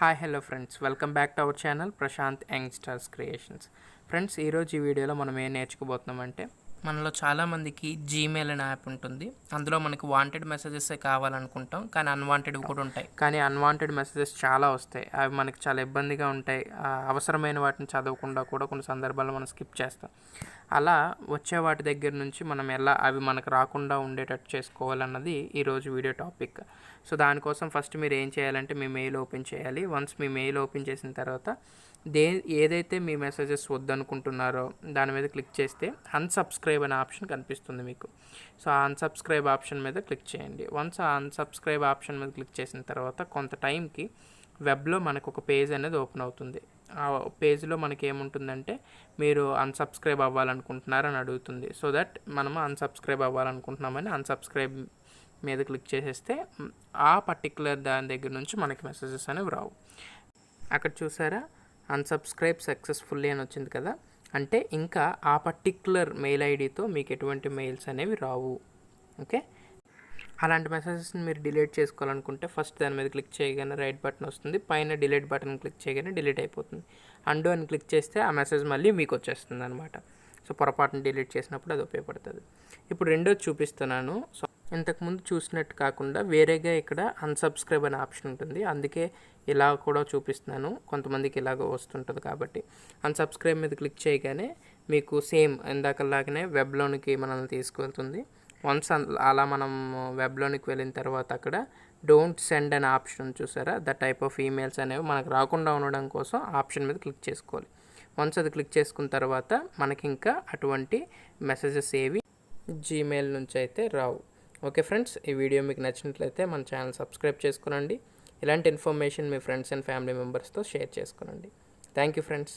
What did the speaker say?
Hi hello friends welcome back to our channel Prashanth youngsters creations friends ఈరోజు ఈ వీడియోలో మనం ఏం నేర్చుకోబోతున్నామంటే మనలో చాలామందికి జీమెయిల్ అనే యాప్ ఉంటుంది. అందులో మనకి వాంటెడ్ మెసేజెస్ కావాలనుకుంటాం కానీ అన్వాంటెడ్ కూడా ఉంటాయి. కానీ అన్వాంటెడ్ మెసేజెస్ చాలా వస్తాయి. అవి మనకి చాలా ఇబ్బందిగా ఉంటాయి. అవసరమైన వాటిని చదవకుండా కూడా కొన్ని సందర్భాల్లో మనం స్కిప్ చేస్తాం. అలా వచ్చే వాటి దగ్గర నుంచి మనం ఎలా అవి మనకు రాకుండా ఉండేటట్టు చేసుకోవాలన్నది ఈరోజు వీడియో టాపిక్ సో దానికోసం ఫస్ట్ మీరు ఏం చేయాలంటే మీ మెయిల్ ఓపెన్ చేయాలి. వన్స్ మీ మెయిల్ ఓపెన్ చేసిన తర్వాత దే ఏదైతే మీ మెసేజెస్ వద్దనుకుంటున్నారో దాని మీద క్లిక్ చేస్తే అన్సబ్స్క్రైబ్ అనే ఆప్షన్ కనిపిస్తుంది మీకు. సో ఆ అన్సబ్స్క్రైబ్ ఆప్షన్ మీద క్లిక్ చేయండి. వన్స్ ఆ అన్సబ్స్క్రైబ్ ఆప్షన్ మీద క్లిక్ చేసిన తర్వాత కొంత టైంకి వెబ్లో మనకు ఒక పేజ్ అనేది ఓపెన్ అవుతుంది. ఆ పేజ్లో మనకి ఏముంటుందంటే మీరు అన్సబ్స్క్రైబ్ అవ్వాలనుకుంటున్నారని అడుగుతుంది. సో దట్ మనము అన్సబ్స్క్రైబ్ అవ్వాలనుకుంటున్నామని అన్సబ్స్క్రైబ్ మీద క్లిక్ చేసేస్తే ఆ పర్టికులర్ దాని దగ్గర నుంచి మనకి మెసేజెస్ అనేవి రావు. అక్కడ చూసారా? అన్సబ్స్క్రైబ్ సక్సెస్ఫుల్లీ అని వచ్చింది కదా? అంటే ఇంకా ఆ పర్టిక్యులర్ మెయిల్ ఐడితో మీకు ఎటువంటి మెయిల్స్ అనేవి రావు. ఓకే? అలాంటి మెసేజెస్ని మీరు డిలీట్ చేసుకోవాలనుకుంటే ఫస్ట్ దాని మీద క్లిక్ చేయగానే రైట్ బటన్ వస్తుంది. పైన డిలీట్ బటన్ క్లిక్ చేయగానే డిలీట్ అయిపోతుంది. అండు అని క్లిక్ చేస్తే ఆ మెసేజ్ మళ్ళీ మీకు వచ్చేస్తుంది అనమాట సో పొరపాటున డిలీట్ చేసినప్పుడు అది ఉపయోగపడుతుంది. ఇప్పుడు రెండోది చూపిస్తున్నాను. సో ఇంతకుముందు చూసినట్టు కాకుండా వేరేగా ఇక్కడ అన్సబ్స్క్రైబ్ అనే ఆప్షన్ ఉంటుంది. అందుకే ఇలా కూడా చూపిస్తున్నాను. కొంతమందికి ఇలాగ వస్తుంటుంది కాబట్టి. అన్సబ్స్క్రైబ్ మీద క్లిక్ చేయగానే మీకు సేమ్ ఇందాకలాగానే వెబ్లోనికి మనల్ని తీసుకువెళ్తుంది వన్స్ అలా మనం వెబ్లోనికి వెళ్ళిన తర్వాత అక్కడ డోంట్ సెండ్ అనే ఆప్షన్ చూసారా? ద టైప్ ఆఫ్ ఈమెయిల్స్ అనేవి మనకు రాకుండా ఉండడం కోసం ఆప్షన్ మీద క్లిక్ చేసుకోవాలి. వన్స్ అది క్లిక్ చేసుకున్న తర్వాత మనకి ఇంకా అటువంటి మెసేజెస్ ఏవి? జీమెయిల్ నుంచి అయితే రావు. ఓకే ఫ్రెండ్స్ ఈ వీడియో మీకు నచ్చినట్లయితే మన ఛానల్ సబ్స్క్రైబ్ చేసుకోనండి. ఇలాంటి ఇన్ఫర్మేషన్ మీ ఫ్రెండ్స్ అండ్ ఫ్యామిలీ మెంబర్స్తో షేర్ చేసుకోనండి. Thank you friends.